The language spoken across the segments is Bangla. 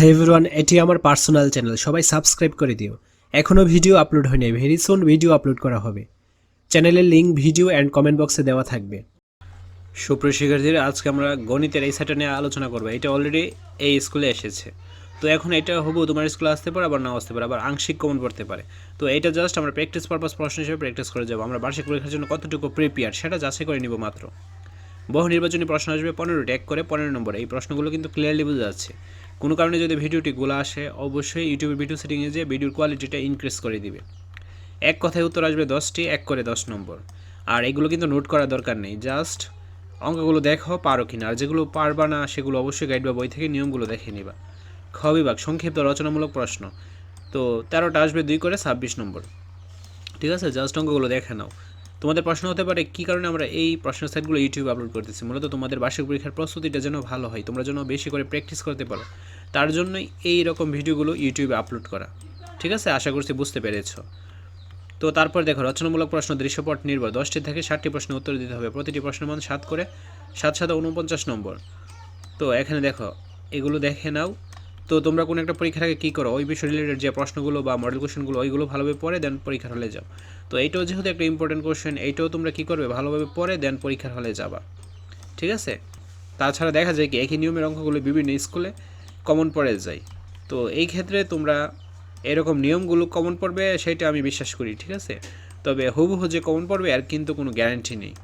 হাই এভরিওয়ান এটি আমার পার্সোনাল চ্যানেল সবাই সাবস্ক্রাইব করে দিও। এখনও ভিডিও আপলোড হয়নি ভেরি সুন ভিডিও আপলোড করা হবে। চ্যানেলের লিঙ্ক ভিডিও অ্যান্ড কমেন্ট বক্সে দেওয়া থাকবে। সুপ্রিয় শিক্ষার্থীরা, আজকে আমরা গণিতের এই সেটা নিয়ে আলোচনা করব। এটা অলরেডি এই স্কুলে এসেছে। তো এখন এটা হবু তোমার স্কুলে আসতে পারে, আবার নাও আসতে পারে, আবার আংশিক কমন পড়তে পারে। তো এটা জাস্ট আমরা প্র্যাকটিস পারপাস প্রশ্ন হিসেবে প্র্যাকটিস করে যাব। আমরা বার্ষিক পরীক্ষার জন্য কতটুকু প্রিপেয়ার সেটা যাচাই করে নিব মাত্র। বহু নির্বাচনী প্রশ্ন আসবে পনেরোটি, এক করে পনেরো নম্বরে। এই প্রশ্নগুলো কিন্তু ক্লিয়ারলি বোঝা যাচ্ছে। কোনো কারণে যদি ভিডিওটি গোলা আসে, অবশ্যই ইউটিউবের ভিডিও সেটিংয়ে যেয়ে ভিডিওর কোয়ালিটিটা ইনক্রিজ করে দিবে। এক কথায় উত্তর আসবে দশটি, এক করে দশ নম্বর। আর এগুলো কিন্তু নোট করার দরকার নেই। জাস্ট অঙ্কগুলো দেখো, পারো কিনা। আর যেগুলো পারবা না, সেগুলো অবশ্যই গাইড বা বই থেকে নিয়মগুলো দেখে নিবা। খ বিভাগ, সংক্ষিপ্ত রচনামূলক প্রশ্ন। তো তেরোটা আসবে দুই করে ছাব্বিশ নম্বর। ঠিক আছে? জাস্ট অঙ্কগুলো দেখে নাও। তোমাদের প্রশ্ন হতে পারে, কী কারণে আমরা এই প্রশ্ন সেটগুলো ইউটিউবে আপলোড করতেছি? মূলত তোমাদের বার্ষিক পরীক্ষার প্রস্তুতিটা যেন ভালো হয়, তোমরা যেন বেশি করে প্র্যাকটিস করতে পারো। তার জন্যই এই রকম ভিডিওগুলো ইউটিউবে আপলোড করা। ঠিক আছে? আশা করছি বুঝতে পেরেছ। তো তারপর দেখো, রচনামূলক প্রশ্ন, দৃশ্যপট নির্ভর। দশটি থেকে ষাটটি প্রশ্নের উত্তর দিতে হবে। প্রতিটি প্রশ্নের মান সাত করে সাত সাত উনপঞ্চাশ নম্বর। তো এখানে দেখো, এগুলো দেখে নাও। তো তোমরা কোনো একটা পরীক্ষার আগে কী করো? ওই বিষয় রিলেটেড যে প্রশ্নগুলো বা মডেল কোশ্চেনগুলো ওইগুলো ভালোভাবে পড়ে দেন পরীক্ষার হলে যাও। তো এইটাও যেহেতু একটা ইম্পর্টেন্ট কোশ্চেন এইটাও তোমরা কী করবে? ভালোভাবে পড়ে দেন পরীক্ষার হলে যাবা। ঠিক আছে? তাছাড়া দেখা যায় কি, একই নিয়মের অঙ্কগুলো বিভিন্ন স্কুলে কমন পড়ে যায় তো এই ক্ষেত্রে তোমরা এরকম নিয়মগুলো কমন পড়বে, সেটা আমি বিশ্বাস করি, ঠিক আছে? তবে হুবহু যে কমন পড়বে আর কিন্তু কোনো গ্যারান্টি নেই।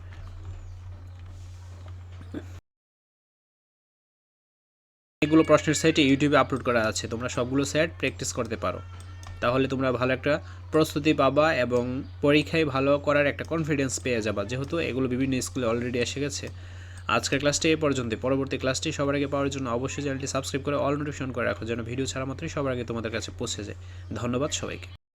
এগুলো প্রশ্নের সাইটে ইউটিউবে আপলোড করা আছে। তোমরা সবগুলো সেট প্র্যাকটিস করতে পারো। তাহলে তোমরা ভালো একটা প্রস্তুতি পাবা এবং পরীক্ষায় ভালো করার একটা কনফিডেন্স পেয়ে যাবা। যেহেতু এগুলো বিভিন্ন স্কুলে অলরেডি এসে গেছে। আজকের ক্লাসটি এই পর্যন্ত পরবর্তী ক্লাসটি সবার আগে পাওয়ার জন্য অবশ্যই চ্যানেলটি সাবস্ক্রাইব করে অল নোটিফিকেশন করে রাখো, যেন ভিডিও ছাড়া মাত্রই সবার আগে তোমাদের কাছে পৌঁছে যায়। ধন্যবাদ সবাইকে।